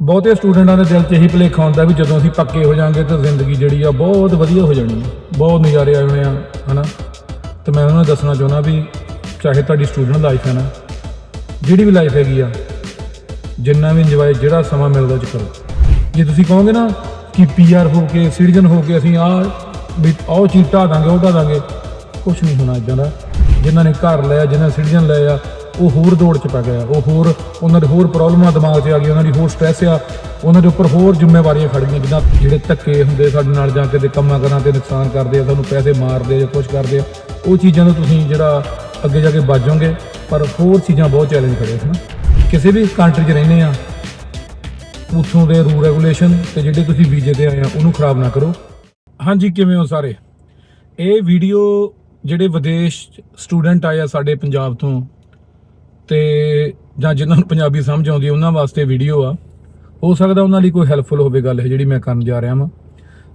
ਬਹੁਤੇ ਸਟੂਡੈਂਟਾਂ ਦੇ ਦਿਲ 'ਚ ਇਹੀ ਭੁਲੇਖਾ ਹੁੰਦਾ ਵੀ ਜਦੋਂ ਅਸੀਂ ਪੱਕੇ ਹੋ ਜਾਾਂਗੇ ਤਾਂ ਜ਼ਿੰਦਗੀ ਜਿਹੜੀ ਆ ਬਹੁਤ ਵਧੀਆ ਹੋ ਜਾਣੀ ਹੈ। ਬਹੁਤ ਨਜ਼ਾਰੇ ਆ ਜਾਣੇ ਆ, ਹਨਾ? ਤੇ ਮੈਂ ਉਹਨਾਂ ਨੂੰ ਦੱਸਣਾ ਚਾਹੁੰਦਾ ਵੀ ਚਾਹੇ ਤੁਹਾਡੀ ਸਟੂਡੈਂਟ ਲਾਈਫ ਹੈ ਨਾ, ਜਿਹੜੀ ਵੀ ਲਾਈਫ ਹੈਗੀ ਆ, ਜਿੰਨਾ ਵੀ ਇੰਜੋਏ ਜਿਹੜਾ ਸਮਾਂ ਮਿਲਦਾ ਉਹ 'ਚ ਕਰੋ। ਜੇ ਤੁਸੀਂ ਕਹੋਗੇ ਨਾ ਕਿ ਪੀਆਰ ਹੋ ਕੇ, ਸਿਟੀਜ਼ਨ ਹੋ ਕੇ ਅਸੀਂ ਆ ਵੀ ਆਹ ਚੀਜ਼ ਢਾਹ ਦਾਂਗੇ, ਉਹ ਢਾਹ ਦਾਂਗੇ ਕੁਝ ਨਹੀਂ ਹੋਣਾ ਇਦਾਂ ਦਾ। ਜਿਨ੍ਹਾਂ ਨੇ ਘਰ ਲਿਆ, ਜਿਨ੍ਹਾਂ ਨੇ ਸਿਟੀਜ਼ਨ ਲਿਆ ਉਹ ਹੋਰ ਦੌੜ ਚ ਪੈ ਗਿਆ। ਉਹ ਹੋਰ ਉਹਨਾਂ ਦੇ ਹੋਰ ਪ੍ਰੋਬਲਮਾਂ ਦਿਮਾਗ 'ਚ ਆ ਗਈ ਉਹਨਾਂ ਦੀ ਹੋਰ ਸਟ੍ਰੈਸ ਆ। ਉਹਨਾਂ ਦੇ ਉੱਪਰ ਹੋਰ ਜ਼ਿੰਮੇਵਾਰੀਆਂ ਖੜ ਗਈਆਂ, ਜਿੱਦਾਂ ਜਿਹੜੇ ਧੱਕੇ ਹੁੰਦੇ ਸਾਡੇ ਨਾਲ ਜਾਂ ਕਿਤੇ ਕੰਮਾਂ ਕਰਾਂ ਤੇ ਨੁਕਸਾਨ ਕਰਦੇ ਆ, ਸਾਨੂੰ ਪੈਸੇ ਮਾਰਦੇ ਆ ਜਾਂ ਕੁਝ ਕਰਦੇ ਆ, ਉਹ ਚੀਜ਼ਾਂ ਤੋਂ ਤੁਸੀਂ ਜਿਹੜਾ ਅੱਗੇ ਜਾ ਕੇ ਬਚੋਗੇ ਪਰ ਹੋਰ ਚੀਜ਼ਾਂ ਬਹੁਤ ਚੈਲੰਜ ਖੜੇ ਹਨ? ਕਿਸੇ ਵੀ ਕੰਟਰੀ 'ਚ ਰਹਿੰਦੇ ਆ, ਉੱਥੋਂ ਦੇ ਰੂਲ ਰੈਗੂਲੇਸ਼ਨ ਤੇ ਜਿਹੜੇ ਤੁਸੀਂ ਵੀਜ਼ੇ ਤੇ ਆਏ ਆ, ਉਹਨੂੰ ਖਰਾਬ ਨਾ ਕਰੋ। ਹਾਂਜੀ, ਕਿਵੇਂ ਹੋ ਸਾਰੇ? ਇਹ ਵੀਡੀਓ ਜਿਹੜੇ ਵਿਦੇਸ਼ ਸਟੂਡੈਂਟ ਆਏ ਆ ਸਾਡੇ ਪੰਜਾਬ ਤੋਂ ਤੇ ਜਾਂ ਜਿਨ੍ਹਾਂ ਨੂੰ ਪੰਜਾਬੀ ਸਮਝ ਆਉਂਦੀ ਹੈ ਉਹਨਾਂ ਵਾਸਤੇ ਵੀਡੀਓ ਆ। ਹੋ ਸਕਦਾ ਉਹਨਾਂ ਲਈ ਕੋਈ ਹੈਲਪਫੁਲ ਹੋਵੇ ਗੱਲ ਇਹ ਜਿਹੜੀ ਮੈਂ ਕਰਨ ਜਾ ਰਿਹਾ ਵਾਂ।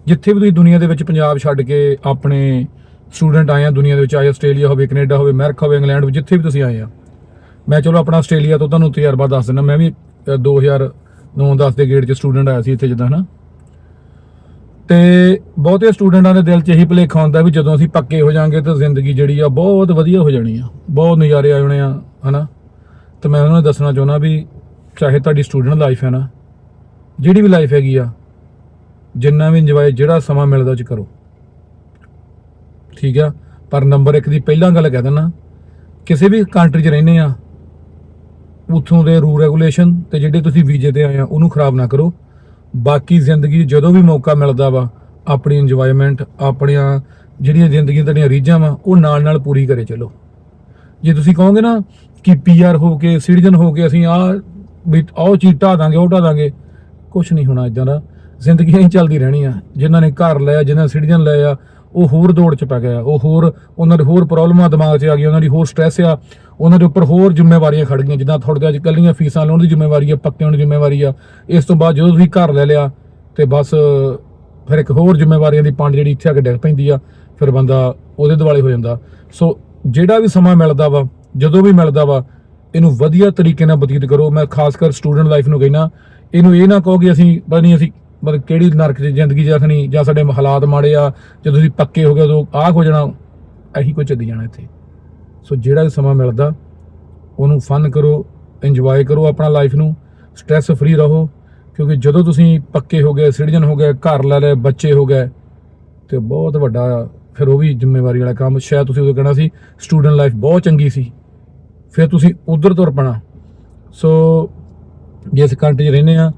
ਜਿੱਥੇ ਵੀ ਤੁਸੀਂ ਦੁਨੀਆ ਦੇ ਵਿੱਚ ਪੰਜਾਬ ਛੱਡ ਕੇ ਆਪਣੇ ਸਟੂਡੈਂਟ ਆਏ ਆ ਦੁਨੀਆ ਦੇ ਵਿੱਚ ਆਏ ਆਸਟ੍ਰੇਲੀਆ ਹੋਵੇ ਕੈਨੇਡਾ ਹੋਵੇ ਅਮਰੀਕਾ ਹੋਵੇ ਇੰਗਲੈਂਡ ਵਿੱਚ ਜਿੱਥੇ ਵੀ ਤੁਸੀਂ ਆਏ ਆ। ਮੈਂ ਚਲੋ ਆਪਣਾ ਆਸਟ੍ਰੇਲੀਆ ਤੋਂ ਤੁਹਾਨੂੰ ਤਜਰਬਾ ਦੱਸ ਦਿੰਦਾ ਮੈਂ ਵੀ ਅ, 2009-10 ਦੇ ਗੇੜ 'ਚ ਸਟੂਡੈਂਟ ਆਇਆ ਸੀ ਇੱਥੇ ਜਿੱਦਾਂ ਹਨਾ। ਤੇ ਬਹੁਤੇ ਸਟੂਡੈਂਟਾਂ ਦੇ ਦਿਲ 'ਚ ਇਹੀ ਭੁਲੇਖਾ ਹੁੰਦਾ ਵੀ ਜਦੋਂ ਅਸੀਂ ਪੱਕੇ ਹੋ ਜਾਾਂਗੇ ਤਾਂ ਜ਼ਿੰਦਗੀ ਜਿਹੜੀ ਆ ਬਹੁਤ ਵਧੀਆ ਹੋ ਜਾਣੀ ਆ ਬਹੁਤ ਨਜ਼ਾਰੇ ਆ ਜਾਣੇ ਆ ਹਨਾ। ਤਾਂ ਮੈਂ ਉਹਨਾਂ ਨੂੰ ਦੱਸਣਾ ਚਾਹੁੰਦਾ ਵੀ ਚਾਹੇ ਤੁਹਾਡੀ ਸਟੂਡੈਂਟ ਲਾਈਫ ਹੈ ਨਾ, ਜਿਹੜੀ ਵੀ ਲਾਈਫ ਹੈਗੀ ਆ, ਜਿੰਨਾ ਵੀ ਇੰਜੋਏ ਜਿਹੜਾ ਸਮਾਂ ਮਿਲਦਾ ਉਹ 'ਚ ਕਰੋ। ਠੀਕ ਆ? ਪਰ ਨੰਬਰ 1 ਦੀ ਪਹਿਲਾਂ ਗੱਲ ਕਹਿ ਦਿੰਦਾ, ਕਿਸੇ ਵੀ ਕੰਟਰੀ 'ਚ ਰਹਿੰਦੇ ਆ, ਉੱਥੋਂ ਦੇ ਰੂਲ ਰੈਗੂਲੇਸ਼ਨ ਤੇ ਜਿਹੜੇ ਤੁਸੀਂ ਵੀਜ਼ੇ ਤੇ ਆਏ ਆ, ਉਹਨੂੰ ਖਰਾਬ ਨਾ ਕਰੋ। ਬਾਕੀ ਜ਼ਿੰਦਗੀ ਜਦੋਂ ਵੀ ਮੌਕਾ ਮਿਲਦਾ ਵਾ, ਆਪਣੀ ਇੰਜੋਇਮੈਂਟ ਆਪਣੀਆਂ ਜਿਹੜੀਆਂ ਜ਼ਿੰਦਗੀ ਦੀਆਂ ਰੀਝਾਂ ਵਾ, ਉਹ ਨਾਲ ਨਾਲ ਪੂਰੀ ਕਰੇ ਚਲੋ। ਜੇ ਤੁਸੀਂ ਕਹੋਗੇ ਨਾ ਕਿ ਪੀਆਰ ਹੋ ਕੇ, ਸਿਟੀਜ਼ਨ ਹੋ ਕੇ ਅਸੀਂ ਆ ਵੀ ਉਹ ਚੀਜ਼ ਢਾਹ ਦਾਂਗੇ, ਉਹ ਢਾਹ ਦਾਂਗੇ ਕੁਝ ਨਹੀਂ ਹੋਣਾ ਇਦਾਂ ਦਾ। ਜ਼ਿੰਦਗੀ ਐਂ ਚੱਲਦੀ ਰਹਿਣੀ ਆ ਜਿਨ੍ਹਾਂ ਨੇ ਘਰ ਲਿਆ, ਜਿਨ੍ਹਾਂ ਨੇ ਸਿਟੀਜ਼ਨ ਲਿਆ ਉਹ ਹੋਰ ਦੌੜ ਚ ਪੈ ਗਿਆ ਉਹ ਹੋਰ, ਉਹਨਾਂ ਦੇ ਹੋਰ ਪ੍ਰੋਬਲਮਾਂ ਦਿਮਾਗ 'ਚ ਆ ਗਈਆਂ, ਉਹਨਾਂ ਦੀ ਹੋਰ ਸਟ੍ਰੈਸ ਆ। ਉਹਨਾਂ ਦੇ ਉੱਪਰ ਹੋਰ ਜ਼ਿੰਮੇਵਾਰੀਆਂ ਖੜ ਗਈਆਂ। ਜਿੱਦਾਂ ਤੁਹਾਡੇ ਅੱਜ ਕੱਲੀਆਂ ਫੀਸਾਂ ਲਾਉਣ ਦੀ ਜ਼ਿੰਮੇਵਾਰੀ ਆ ਪੱਕੇ ਹੋਣ ਦੀ ਜ਼ਿੰਮੇਵਾਰੀ ਆ। ਇਸ ਤੋਂ ਬਾਅਦ ਜਦੋਂ ਤੁਸੀਂ ਘਰ ਲੈ ਲਿਆ, ਤੇ ਬਸ ਫਿਰ ਇੱਕ ਹੋਰ ਜ਼ਿੰਮੇਵਾਰੀਆਂ ਦੀ ਪੰਡ ਜਿਹੜੀ ਇੱਥੇ ਆ ਕੇ ਡਿੱਗ ਪੈਂਦੀ ਆ, ਫਿਰ ਬੰਦਾ ਉਹਦੇ ਦੁਆਲੇ ਹੋ ਜਾਂਦਾ। ਸੋ ਜਿਹੜਾ ਵੀ ਸਮਾਂ ਮਿਲਦਾ ਵਾ, ਜਦੋਂ ਵੀ ਮਿਲਦਾ ਵਾ, ਇਹਨੂੰ ਵਧੀਆ ਤਰੀਕੇ ਨਾਲ ਬਤੀਤ ਕਰੋ। ਮੈਂ ਖਾਸ ਕਰ ਸਟੂਡੈਂਟ ਲਾਈਫ ਨੂੰ ਕਹਿਣਾ ਇਹਨੂੰ ਇਹ ਨਾ ਕਹੋ ਕਿ ਅਸੀਂ ਪਤਾ ਨਹੀਂ ਅਸੀਂ ਮਤਲਬ ਕਿਹੜੀ ਨਰਕ ਦੀ ਜ਼ਿੰਦਗੀ ਜਖਣੀ ਜਾਂ ਸਾਡੇ ਹਾਲਾਤ ਮਾੜੇ ਆ ਜਦੋਂ ਤੁਸੀਂ ਪੱਕੇ ਹੋ ਗਏ ਉਦੋਂ ਆਹ ਹੋ ਜਾਣਾ, ਇਹੀ ਕੁਝ ਚੱਲੀ ਜਾਣਾ ਇੱਥੇ। ਸੋ ਜਿਹੜਾ ਵੀ ਸਮਾਂ ਮਿਲਦਾ, ਉਹਨੂੰ ਫਨ ਕਰੋ ਇੰਜੋਏ ਕਰੋ ਆਪਣਾ ਲਾਈਫ ਨੂੰ ਸਟ੍ਰੈਸ ਫ੍ਰੀ ਰਹੋ, ਕਿਉਂਕਿ ਜਦੋਂ ਤੁਸੀਂ ਪੱਕੇ ਹੋ ਗਏ, ਸਿਟੀਜ਼ਨ ਹੋ ਗਏ, ਘਰ ਲੈ ਲਏ, ਬੱਚੇ ਹੋ ਗਏ, ਤੇ ਬਹੁਤ ਵੱਡਾ ਫਿਰ ਉਹ ਵੀ ਜ਼ਿੰਮੇਵਾਰੀ ਵਾਲਾ ਕੰਮ। ਸ਼ਾਇਦ ਤੁਸੀਂ ਉਦੋਂ ਕਹਿਣਾ ਸੀ ਸਟੂਡੈਂਟ ਲਾਈਫ ਬਹੁਤ ਚੰਗੀ ਸੀ। ਫਿਰ ਤੁਸੀਂ ਉਧਰ ਤੁਰ ਪੈਣਾ। ਸੋ ਜਿਸ ਕੰਟਰੀ 'ਚ ਰਹਿੰਦੇ ਆ,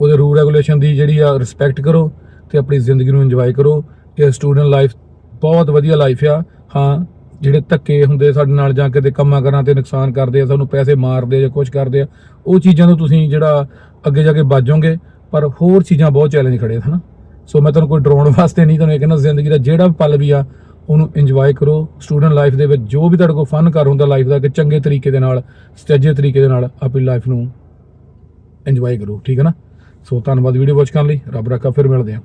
ਉਹਦੇ ਰੂਲ ਰੈਗੂਲੇਸ਼ਨ ਦੀ ਜਿਹੜੀ ਆ ਰਿਸਪੈਕਟ ਕਰੋ ਤੇ ਆਪਣੀ ਜ਼ਿੰਦਗੀ ਨੂੰ ਇੰਜੋਏ ਕਰੋ। ਇਹ ਸਟੂਡੈਂਟ ਲਾਈਫ ਬਹੁਤ ਵਧੀਆ ਲਾਈਫ ਆ। ਹਾਂ, ਜਿਹੜੇ ਧੱਕੇ ਹੁੰਦੇ ਸਾਡੇ ਨਾਲ ਜਾਂ ਕਿਤੇ ਕੰਮਾਂ ਕਰਾਂ ਤੇ ਨੁਕਸਾਨ ਕਰਦੇ ਆ, ਸਾਨੂੰ ਪੈਸੇ ਮਾਰਦੇ ਜਾਂ ਕੁਝ ਕਰਦੇ ਆ, ਉਹ ਚੀਜ਼ਾਂ ਤੋਂ ਤੁਸੀਂ ਜਿਹੜਾ ਅੱਗੇ ਜਾ ਕੇ ਬਚੋਗੇ ਪਰ ਹੋਰ ਚੀਜ਼ਾਂ ਬਹੁਤ ਚੈਲੰਜ ਖੜੇ ਹਨ? ਸੋ ਮੈਂ ਤੁਹਾਨੂੰ ਕੋਈ ਡਰਾਉਣ ਵਾਸਤੇ ਨਹੀਂ, ਤੁਹਾਨੂੰ ਇਹ ਕਹਿੰਦਾ ਜ਼ਿੰਦਗੀ ਦਾ ਜਿਹੜਾ ਵੀ ਪਲ ਵੀ ਆ, ਉਹਨੂੰ ਇੰਜੋਏ ਕਰੋ। ਸਟੂਡੈਂਟ ਲਾਈਫ ਦੇ ਵਿੱਚ ਜੋ ਵੀ ਤੁਹਾਡੇ ਕੋਲ ਫਨ ਕਰ ਹੁੰਦਾ ਲਾਈਫ ਦਾ ਕਿ ਚੰਗੇ ਤਰੀਕੇ ਦੇ ਨਾਲ, ਸਟੇਜੇ ਤਰੀਕੇ ਦੇ ਨਾਲ ਆਪਣੀ ਲਾਈਫ ਨੂੰ ਇੰਜੋਏ ਕਰੋ, ਠੀਕ ਹੈ ਨਾ? ਸੋ ਧੰਨਵਾਦ ਵੀਡੀਓ ਵਾਚ ਕਰਨ ਲਈ, ਰੱਬ ਰੱਖਾ, ਫਿਰ ਮਿਲਦੇ ਹਾਂ।